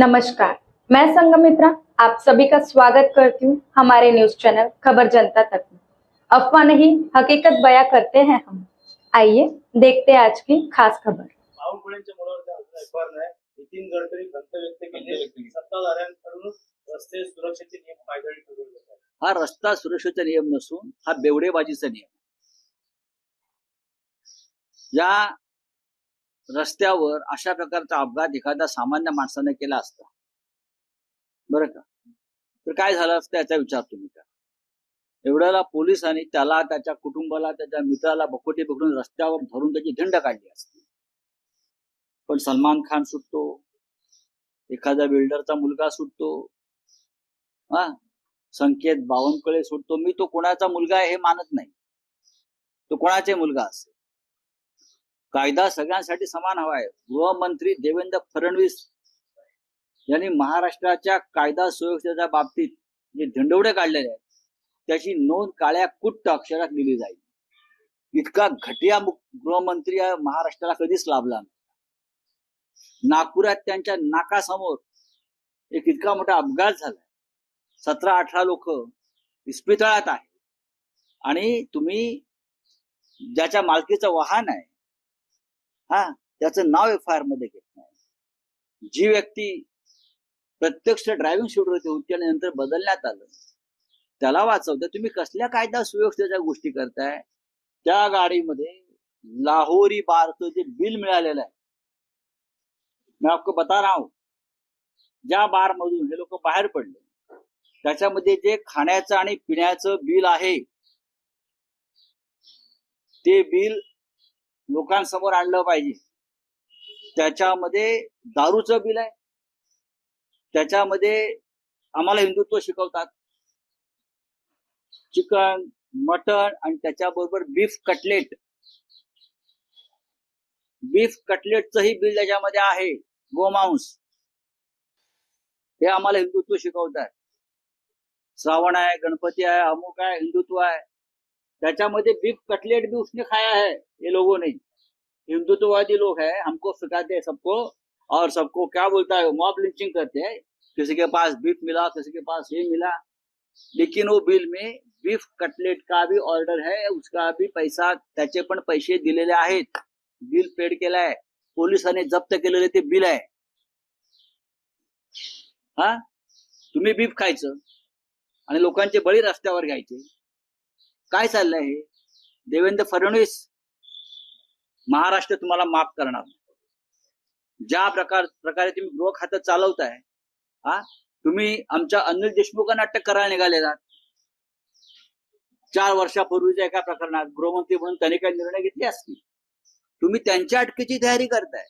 नमस्कार मैं संगमित्रा आप सभी का स्वागत करती हूँ हमारे न्यूज चैनल खबर जनता तक में। अफवाह नहीं हकीकत बयां करते हैं हम। आइए देखते हैं आज की खास खबर। नितीन गडकरी खंत व्यक्त केली सत्ताधाऱ्यांकडून रस्ते सुरक्षेचे नियम हा रस्ता सुरक्षेचा नियम नसून हा बेवडेबाजीचा नियम आहे. रस्त्यावर अशा प्रकारचा अपघात एखाद्या सामान्य माणसाने केला असता. बरं का? तर काय झालं असतं याचा विचार तुम्ही करा. एवढ्याला पोलिसांनी त्याला त्याच्या कुटुंबाला त्याच्या मित्राला बकोटी पकडून रस्त्यावर धरून त्याची धिंड काढली असती. पण सलमान खान सुटतो. एखाद्या बिल्डरचा मुलगा सुटतो. हा? संकेत बावनकळे सुटतो. मी तो कोणाचा मुलगा आहे हे मानत नाही. तो कोणाचे मुलगा असेल? कायदा सगळ्यांसाठी समान हवा आहे. गृहमंत्री देवेंद्र फडणवीस यांनी महाराष्ट्राच्या कायदा सुव्यवस्थेच्या बाबतीत जे धंडवडे काढलेले आहेत त्याची नोंद काळ्या कुट्ट अक्षरात लिहिली जाईल. इतका घटिया गृहमंत्री महाराष्ट्राला कधीच लाभला नाही. नागपुरात त्यांच्या नाकासमोर एक इतका मोठा अपघात झाला सतरा अठरा लोक इस्पितळात आहे आणि तुम्ही ज्याच्या मालकीचं वाहन आहे हा त्याचं नाव एफ आय आरमध्ये घेत नाही. जी व्यक्ती प्रत्यक्ष ड्रायव्हिंग सीटवर होती नंतर बदलण्यात आलं त्याला वाचवतं तुम्ही कसल्या कायदा सुव्यवस्थेच्या गोष्टी करताय? त्या गाडीमध्ये लाहोरी बारचं जे बिल मिळालेलं आहे. मी आपको बता रहा हूं ज्या बार मधून हे लोक बाहेर पडले त्याच्यामध्ये जे खाण्याचं आणि पिण्याचं बिल आहे ते बिल लोकांसमोर आणलं पाहिजे. त्याच्यामध्ये दारूचं बिल आहे. त्याच्यामध्ये आम्हाला हिंदुत्व शिकवतात. चिकन मटन आणि त्याच्याबरोबर बीफ कटलेट. बीफ कटलेटचंही बिल त्याच्यामध्ये आहे. गोमांस हे आम्हाला हिंदुत्व शिकवतात. श्रावण आहे गणपती आहे अमुक आहे हिंदुत्व आहे. त्याच्यामध्ये बीफ कटलेट भी उसने खाया है ये लोगों ने। हिंदुत्ववादी लोग है हमको सिखाते हैं सबको और सबको क्या बोलता है मॉब लिंचिंग करते हैं। किसी के पास बीफ मिला किसी के पास ये मिला। लेकिन वो बिल में बीफ कटलेट का भी ऑर्डर है उसका भी पैसा त्याचे पण पैसे दिलेले आहेत। बिल पेड केलाय पोलिसांनी जप्त केलेले ते बिल आहे। हा? तुम्ही बीफ खायचं आणि लोकांचे बळी रस्त्यावर घ्यायचे। काय चाललंय हे? देवेंद्र फडणवीस महाराष्ट्र तुम्हाला माफ करणार ज्या प्रकार प्रकारे तुम्ही गृह खातं चालवताय हा? तुम्ही आमच्या अनिल देशमुखांना अटक करायला निघालेला चार वर्षापूर्वीच्या एका प्रकरणात गृहमंत्री म्हणून त्यांनी काही निर्णय घेतले असतील. तुम्ही त्यांच्या अटकेची तयारी करताय.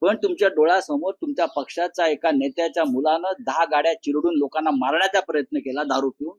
पण तुमच्या डोळ्यासमोर तुमच्या पक्षाच्या एका नेत्याच्या मुलानं दहा गाड्या चिरडून लोकांना मारण्याचा प्रयत्न केला दारू पिऊन.